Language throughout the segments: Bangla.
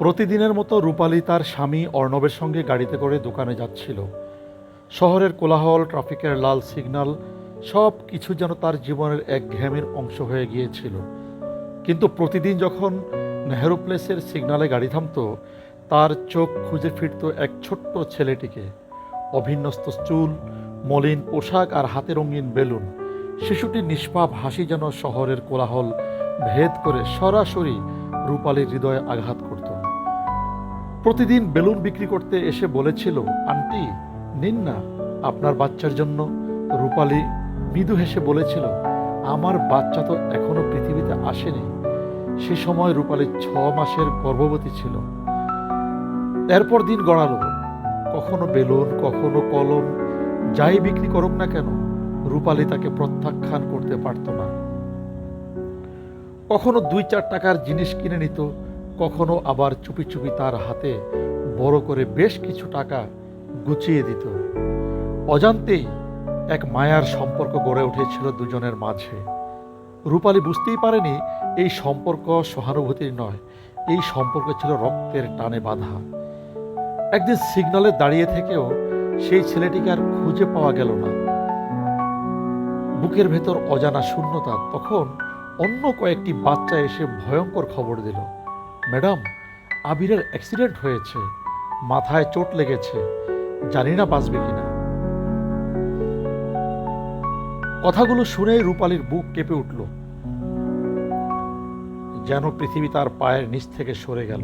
প্রতিদিনের মতো রূপালী তার স্বামী অর্ণবের সঙ্গে গাড়িতে করে দোকানে যাচ্ছিল। শহরের কোলাহল, ট্রাফিকের লাল সিগন্যাল, সব কিছু যেন তার জীবনের এক ঘ্যামের অংশ হয়ে গিয়েছিল। কিন্তু প্রতিদিন যখন নেহেরু প্লেসের সিগনালে গাড়ি থামতো, তার চোখ খুঁজে ফিরত এক ছোট্ট ছেলেটিকে। অভিন্যস্ত চুল, মলিন পোশাক আর হাতে রঙিন বেলুন। শিশুটির নিষ্পাপ হাসি যেন শহরের কোলাহল ভেদ করে সরাসরি রূপালীর হৃদয়ে আঘাত করত। প্রতিদিন বেলুন বিক্রি করতে এসে বলেছিল, আন্টি, নিন না। আপনার বাচ্চার জন্য। রূপালী মৃদু হেসে বলেছিল, আমার বাচ্চা তো এখনও পৃথিবীতে আসেনি। সে সময় রূপালী ছ মাসের গর্ভবতী ছিল। এরপর দিন গড়ালো। কখনো বেলুন, কখনো কলম, যাই বিক্রি করুক না কেন, রূপালী তাকে প্রত্যাখ্যান করতে পারত না। কখনো দুই চার টাকার জিনিস কিনে নিত কখনো আবার চুপি চুপি তার হাতে বড় করে বেশ কিছু টাকা গুছিয়ে দিত। অজান্তেই এক মায়ার সম্পর্ক গড়ে উঠেছিল দুজনের মাঝে। রূপালী বুঝতেই পারেনি এই সম্পর্ক সহানুভূতির নয়, এই সম্পর্ক ছিল রক্তের টানে বাঁধা। একদিন সিগনালে দাঁড়িয়ে থেকেও সেই ছেলেটিকে আর খুঁজে পাওয়া গেল না। বুকের ভেতর অজানা শূন্যতা, তখন অন্য কয়েকটি বাচ্চা এসে ভয়ঙ্কর খবর দিল। ম্যাডাম, আবিরের অ্যাক্সিডেন্ট হয়েছে। মাথায় চোট লেগেছে। জানি না বাঁচবে কিনা। কথাগুলো শুনে রূপালীর বুক কেঁপে উঠল। যেন পৃথিবী তার পায়ের নিচ থেকে সরে গেল।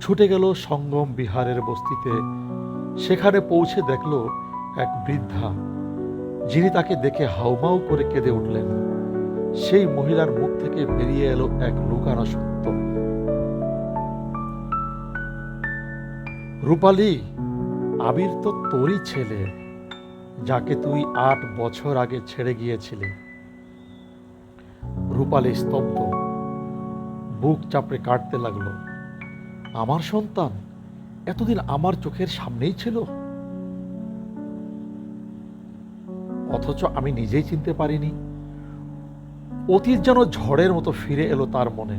ছুটে গেল সঙ্গম বিহারের বস্তিতে। সেখানে পৌঁছে দেখল এক বৃদ্ধা, যিনি তাকে দেখে হাউমাউ করে কেঁদে উঠলেন। সেই মহিলার মুখ থেকে বেরিয়ে এলো এক লুকানো সত্য রূপালী, আবির তো তোরই ছেলে, যাকে তুই আট বছর আগে ছেড়ে গিয়েছিলি। রূপালী স্তব্ধ, বুক চাপড়ে কাটতে লাগল। আমার সন্তান এতদিন আমার চোখের সামনেই ছিল? অথচ আমি নিজেই চিনতে পারিনি। অতীত যেন ঝড়ের মতো ফিরে এলো তার মনে।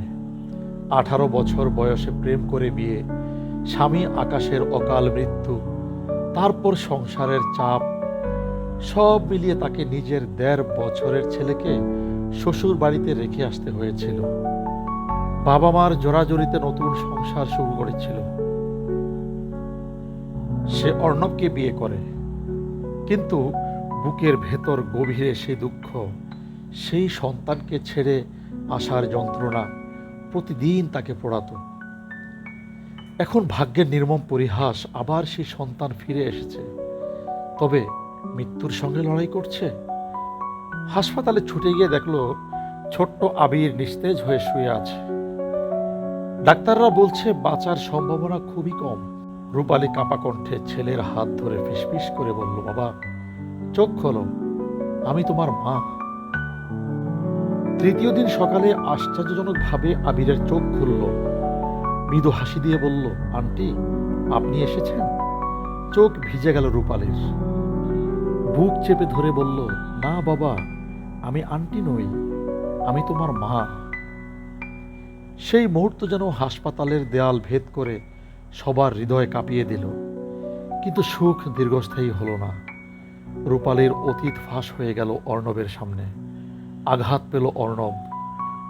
আঠারো বছর বয়সে প্রেম করে বিয়ে স্বামী আকাশের অকাল মৃত্যু, তারপর সংসারের চাপ, সব মিলিয়ে তাকে নিজের দেড় বছরের ছেলেকে শ্বশুর বাড়িতে রেখে আসতে হয়েছিল। বাবা মার জোরাজোরিতে নতুন সংসার শুরু করেছিল। সে অর্ণবকে বিয়ে করে, কিন্তু বুকের ভেতর গভীরে সেই দুঃখ, সেই সন্তানকে ছেড়ে আসার যন্ত্রণা প্রতিদিন তাকে পোড়াতো। এখন ভাগ্যের নির্মম পরিহাস আবার সেই সন্তান ফিরে এসেছে। তবে মৃত্যুর সঙ্গে লড়াই করছে। হাসপাতালে ছুটে গিয়ে দেখল ছোট্ট আবির নিস্তেজ হয়ে শুয়ে আছে। ডাক্তাররা বলছে, বাঁচার সম্ভাবনা খুবই কম। রূপালী কাঁপা কণ্ঠে ছেলের হাত ধরে ফিসফিস করে বলল, বাবা, চোখ খোলো, আমি তোমার মা। তৃতীয় দিন সকালে আশ্চর্যজনকভাবে আবিরের চোখ খুলল। মৃদু হাসি দিয়ে বলল, আন্টি, আপনি এসেছেন? চোখ ভিজে গেল রূপালীর। বুক চেপে ধরে বলল, না বাবা, আমি আন্টি নই, আমি তোমার মা। সেই মুহূর্ত যেন হাসপাতালের দেয়াল ভেদ করে সবার হৃদয় কাঁপিয়ে দিল। কিন্তু সুখ দীর্ঘস্থায়ী হলো না। রূপালীর অতীত ফাঁস হয়ে গেল অর্ণবের সামনে। আঘাত পেল অর্ণব।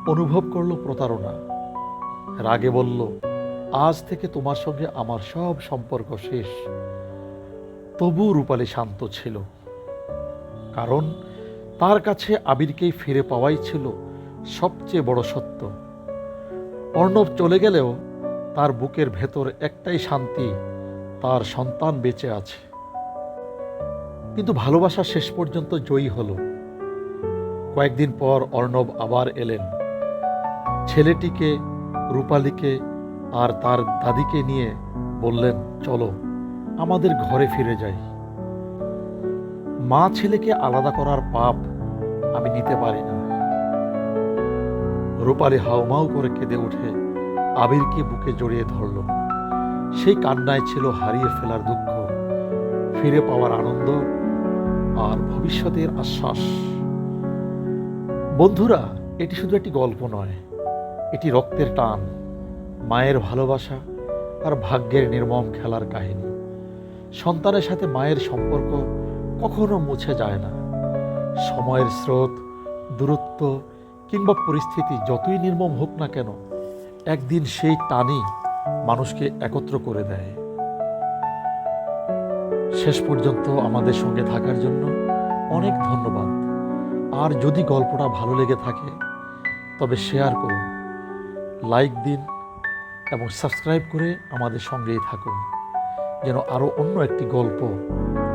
অনুভব করল প্রতারণা। রাগে বলল আজ থেকে তোমার সঙ্গে আমার সব সম্পর্ক শেষ। তবু রূপালী শান্ত ছিল। কারণ তার কাছে আবিরকেই ফিরে পাওয়াই ছিল সবচেয়ে বড় সত্য। অর্ণব চলে গেলেও তার বুকের ভেতর একটাই শান্তি, তার সন্তান বেঁচে আছে। কিন্তু ভালোবাসা শেষ পর্যন্ত জয়ী হলো। কয়েকদিন পর অর্ণব আবার এলেন। ছেলেটিকে, রূপালীকে আর তার দাদিকে নিয়ে বললেন, চলো, আমাদের ঘরে ফিরে যাই। মা ছেলেকে আলাদা করার পাপ আমি নিতে পারি না। রূপালী হাউমাউ করে কেঁদে উঠে আবিরকে বুকে জড়িয়ে ধরল। সেই কান্নায় ছিল হারিয়ে ফেলার দুঃখ, ফিরে পাওয়ার আনন্দ আর ভবিষ্যতের আশ্বাস। বন্ধুরা, এটি শুধু একটি গল্প নয়, এটি রক্তের টান। মায়ের ভালোবাসা আর ভাগ্যের নির্মম খেলার কাহিনী। সন্তানের সাথে মায়ের সম্পর্ক কখনো মুছে যায় না। সময়ের স্রোত, দূরত্ব কিংবা পরিস্থিতি যতই নির্মম হোক না কেন, একদিন সেই টানই মানুষকে একত্র করে দেয়। শেষ পর্যন্ত আমাদের সঙ্গে থাকার জন্য অনেক ধন্যবাদ। আর যদি গল্পটা ভালো লেগে থাকে, তবে শেয়ার করুন। লাইক দিন এবং সাবস্ক্রাইব করে আমাদের সঙ্গেই থাকুন। যেন আরও অন্য একটি গল্প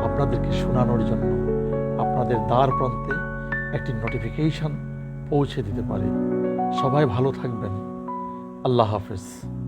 আপনাদেরকে শোনানোর জন্য আপনাদের দ্বার প্রান্তে একটি নোটিফিকেশান পৌঁছে দিতে পারে। সবাই ভালো থাকবেন। আল্লাহ হাফেজ।